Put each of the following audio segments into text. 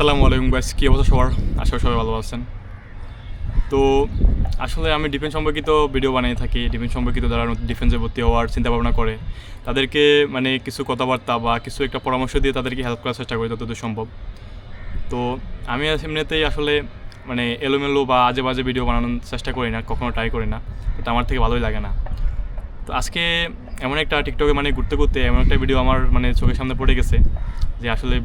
আসসালামু আলাইকুম গাইস কী অবস্থা সবার? আশা সবাই ভালো আছেন। তো আসলে আমি ডিফেন্স সম্পর্কিত ভিডিও বানিয়ে থাকি ডিফেন্স সম্পর্কিত যারা ডিফেন্সে ভর্তি হওয়ার চিন্তা ভাবনা করে, তাদেরকে মানে কিছু কথাবার্তা বা কিছু একটা পরামর্শ দিয়ে তাদেরকে হেল্প করার চেষ্টা করি যতদূর সম্ভব। তো আমি এমনিতেই আসলে মানে এলোমেলো বা আজে বাজে ভিডিও বানানোর চেষ্টা করি না, কখনো ট্রাই করি না এটা আমার থেকে ভালোই লাগে না। তো আজকে এমন একটা টিকটকে মানে ঘুরতে ঘুরতে এমন একটা ভিডিও আমার মানে চোখের সামনে পড়ে গেছে যে আসলে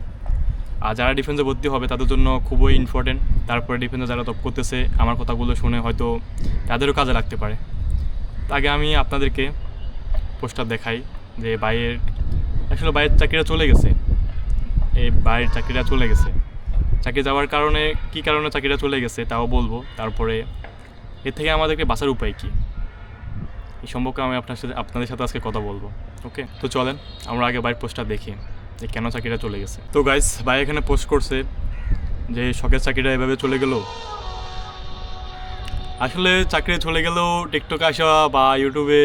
আর যারা ডিফেন্সে ভর্তি হবে, তাদের জন্য খুবই ইম্পর্টেন্ট তারপরে ডিফেন্সে যারা টপ করতেছে, আমার কথাগুলো শুনে হয়তো তাদেরও কাজে লাগতে পারে। আগে আমি আপনাদেরকে পোস্টার দেখাই যে বাইরের আসলে বাইরের চাকরিটা চলে গেছে। এই বাইরের চাকরিটা চলে গেছে। চাকরি যাওয়ার কারণে, কি কারণে চাকরিটা চলে গেছে তাও বলব। তারপরে এর থেকে আমাদেরকে বাঁচার উপায় কী? এই সম্পর্কে আমি আপনার সাথে, আপনাদের সাথে আজকে কথা বলব। ওকে তো চলেন, আমরা আগে বাইরের পোস্টটা দেখি। যে কেন চাকরিটা চলে গেছে। তো গাইস ভাই এখানে পোস্ট করছে যে শখের চাকরিটা এভাবে চলে গেল। আসলে চাকরি চলে গেলেও টিকটকে আসা বা ইউটিউবে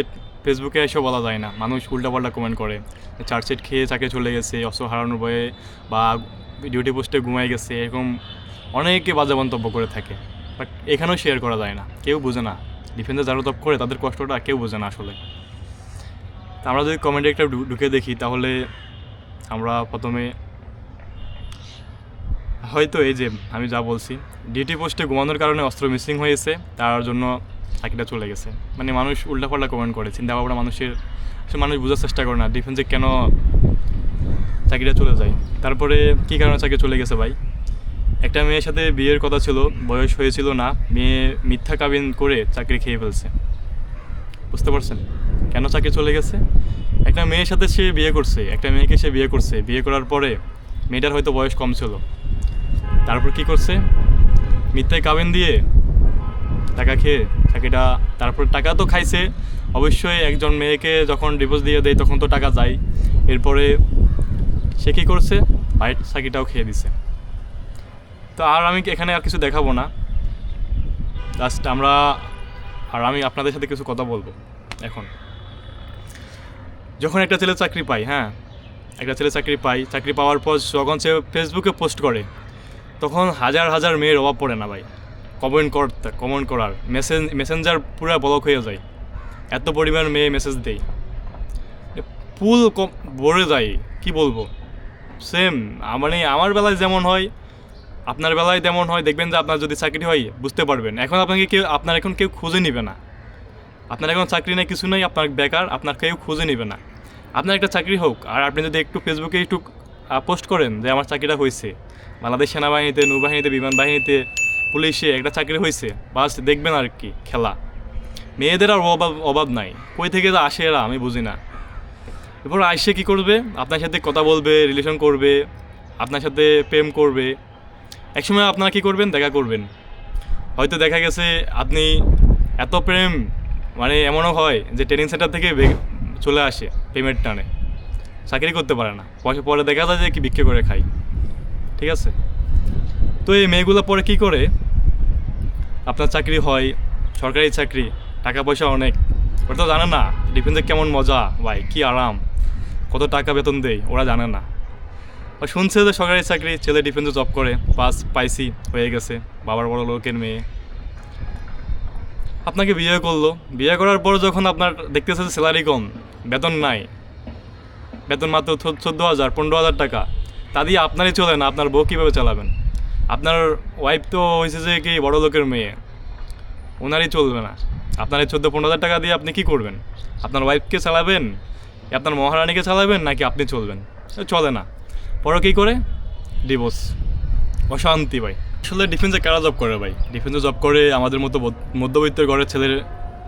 ফেসবুকে এসেও বলা যায় না। মানুষ উল্টাপাল্টা কমেন্ট করে। চার্জশিট খেয়ে চাকরি চলে গেছে, অস্ত্র হারানোর ভয়ে বা ডিউটি পোস্টে ঘুমাই গেছে, এরকম অনেকে বাজে মন্তব্য করে থাকে। বাট এখানেও শেয়ার করা যায় না। কেউ বোঝে না। ডিফেন্সে যারা তপ করে, তাদের কষ্টটা কেউ বোঝে না আসলে। আমরা যদি কমেন্টে একটা ঢুকে দেখি, তাহলে আমরা প্রথমে হয়তো এই যে আমি যা বলছি, ডিউটি পোস্টে ঘুমানোর কারণে অস্ত্র মিসিং হয়েছে, তার জন্য চাকরিটা চলে গেছে। মানে মানুষ উল্টাপাল্টা কমেন্ট করে চিন্তা ভাবনা মানুষের, আসলে মানুষ বোঝার চেষ্টা করে না ডিফেন্সে কেন চাকরিটা চলে যায়। তারপরে কী কারণে চাকরি চলে গেছে ভাই? একটা মেয়ের সাথে বিয়ের কথা ছিল, বয়স হয়েছিল না, মেয়ে মিথ্যা কাবিন করে চাকরি খেয়ে ফেলছে। বুঝতে পারছেন? কেন চাকরি চলে গেছে? একটা মেয়ের সাথে সে বিয়ে করছে, একটা মেয়েকে সে বিয়ে করছে, বিয়ে করার পরে মেয়েটার হয়তো বয়স কম ছিল। তারপর কি করছে? মিথ্যায় কাবেন দিয়ে টাকা খেয়ে চাকরিটা তারপর টাকা তো খাইছে। অবশ্যই একজন মেয়েকে যখন ডিভোর্স দিয়ে দেয়, তখন তো টাকা যায়। এরপরে সে কী করছে? বাইরের চাকরিটাও খেয়ে দিছে। তো আর আমি এখানে আর কিছু দেখাবো না। জাস্ট আমরা আর আমি আপনাদের সাথে কিছু কথা বলব, এখন। যখন একটা ছেলে চাকরি পায় হ্যাঁ একটা ছেলে চাকরি পায়, চাকরি পাওয়ার পর যখন সে ফেসবুকে পোস্ট করে, তখন হাজার হাজার মেয়ের অভাব পড়ে না ভাই। কমেন্ট করতে কমেন্ট করার। মেসেজ মেসেঞ্জার পুরো ব্লক হয়ে যায়। এত পরিমাণ মেয়ে মেসেজ দেয়। পুল ভরে যায়, কি বলব? সেম মানে আমার বেলায় যেমন হয়, আপনার বেলায় তেমন হয়। দেখবেন যে আপনার যদি চাকরি হয়, বুঝতে পারবেন। এখন আপনাকে কেউ, আপনার এখন কেউ খুঁজে নিবে না। আপনার এখন চাকরি নেই, কিছু নেই, আপনার বেকার, আপনার কেউ খুঁজে নেবে না। আপনার একটা চাকরি হোক, আর আপনি যদি একটু ফেসবুকে একটু পোস্ট করেন যে আমার চাকরিটা হয়েছে। বাংলাদেশ সেনাবাহিনীতে, নৌবাহিনীতে, বিমান বাহিনীতে, পুলিশে একটা চাকরি হয়েছে, বাস দেখবেন আর কি, খেলা। মেয়েদের আর অভাব অভাব নাই। কই থেকে যে আসে এরা, আমি বুঝি না। এরপর আইসে কী করবে? আপনার সাথে কথা বলবে রিলেশন করবে, আপনার সাথে প্রেম করবে। একসময় আপনারা কী করবেন? দেখা করবেন। হয়তো দেখা গেছে, আপনি এত প্রেম মানে এমনও হয় যে ট্রেনিং সেন্টার থেকে চলে আসে পেমেন্ট টানে। চাকরি করতে পারে না। পয়সা পরে দেখা যায় যে কি বিক্রি করে খাই ঠিক আছে? তো এই মেয়েগুলো পরে কি করে? আপনার চাকরি হয়, সরকারি চাকরি টাকা পয়সা অনেক। ওরা তো জানে না ডিফেন্সে কেমন মজা। ভাই, কি আরাম। কত টাকা বেতন দেয়, ওরা জানে না। ও শুনছে যে সরকারি চাকরি, ছেলে ডিফেন্সে জব করে, পাস পাইছি হয়ে গেছে, বাবার বড় লোকের মেয়ে। আপনাকে বিয়ে করল। বিয়ে করার পর যখন আপনার দেখতেছে স্যালারি কম বেতন নাই। বেতন মাত্র চোদ্দ হাজার, পনেরো হাজার টাকা। তা দিয়ে আপনারই চলে না, আপনার বউ কীভাবে চালাবেন? আপনার ওয়াইফ তো হয়েছে যে কি বড় লোকের মেয়ে। ওনারই চলবে না। আপনার এই চোদ্দ, পনেরো হাজার টাকা দিয়ে আপনি কী করবেন? আপনার ওয়াইফকে চালাবেন? আপনার মহারানীকে চালাবেন? নাকি আপনি চলবেন? চলে না। পরে কী করে? ডিভোর্স অশান্তি ভাই। আসলে ডিফেন্সে কারা জব করে ভাই? ডিফেন্সে জব করে আমাদের মতো মধ্যবিত্ত ঘরের ছেলের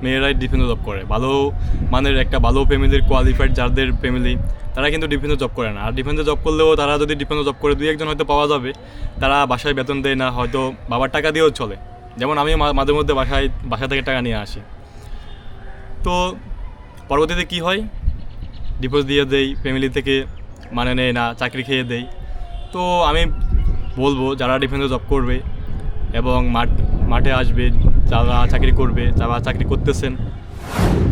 মেয়েরাই ডিফেন্স জব করে। ভালো মানের একটা ভালো ফ্যামিলির কোয়ালিফাইড যাদের ফ্যামিলি তারা কিন্তু ডিফেন্সে জব করে না। আর ডিফেন্সে জব করলেও তারা যদি ডিফেন্সে জব করে, দুই একজন হয়তো পাওয়া যাবে। তারা বাসায় বেতন দেয় না, হয়তো বাবার টাকা দিয়েও চলে। যেমন আমি মাঝে মধ্যে বাসায় বাসা থেকে টাকা নিয়ে আসি। তো পরবর্তীতে কি হয়? ডিভোর্স দিয়ে দেই ফ্যামিলি থেকে মানে নেয় না, চাকরি খেয়ে দেই। তো আমি বলব, যারা ডিফেন্সে জব করবে এবং মাঠ মাঠে আসবে যারা চাকরি করবে, যারা চাকরি করতেছেন।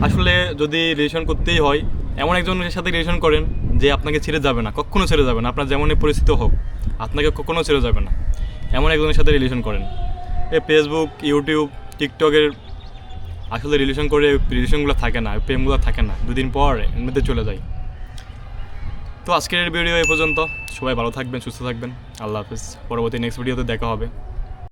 আসলে যদি রিলেশন করতেই হয়, এমন একজনের সাথে রিলেশন করেন যে আপনাকে ছেড়ে যাবে না, কখনো ছেড়ে যাবে না, আপনার যেমনই পরিস্থিতি হোক, আপনাকে কখনো ছেড়ে যাবে না। এমন একজনের সাথে রিলেশন করেন। এই ফেসবুক ইউটিউব টিকটকের আসলে রিলেশন করে রিলেশনগুলো থাকে না প্রেমগুলো থাকে না, দুদিন পর এমনিতে চলে যায়। তো আজকের ভিডিও এ পর্যন্ত, সবাই ভালো থাকবেন, সুস্থ থাকবেন, আল্লাহ হাফিজ। পরবর্তী নেক্সট ভিডিওতে দেখা হবে।